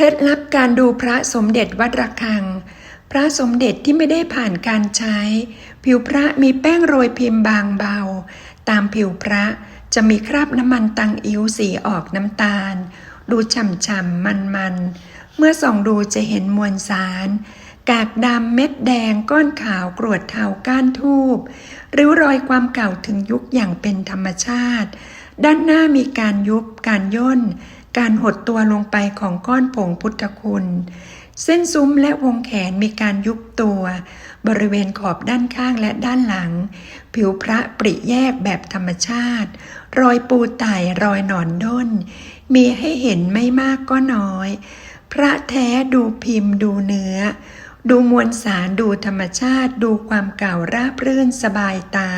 ล็ดลับการดูพระสมเด็จวัดระฆัง พระสมเด็จที่ไม่ได้ผ่านการใช้ ผิวพระมีแป้งโรยพิมพ์บางเบา ตามผิวพระจะมีคราบน้ำมันตังอิ้วสีออกน้ำตาล ดูฉ่ำๆมันๆ เมื่อส่องดูจะเห็นมวลสาร กากดำเม็ดแดงก้อนขาวกรวดเทาก้านทูบริ้วรอยความเก่าถึงยุคอย่างเป็นธรรมชาติ ด้านหน้ามีการยุบการย่น การหดตัวลงไปของก้อนผงพุทธคุณ เส้นซุ้มและวงแขนมีการยุบตัว บริเวณขอบด้านข้างและด้านหลัง ผิวพระปริแยกแบบธรรมชาติ รอยปูไต่รอยหนอนด้น มีให้เห็นไม่มากก็น้อย พระแท้ดูพิมพ์ดูเนื้อ ดูมวลสารดูธรรมชาติ ดูความเก่าราบรื่นสบายตา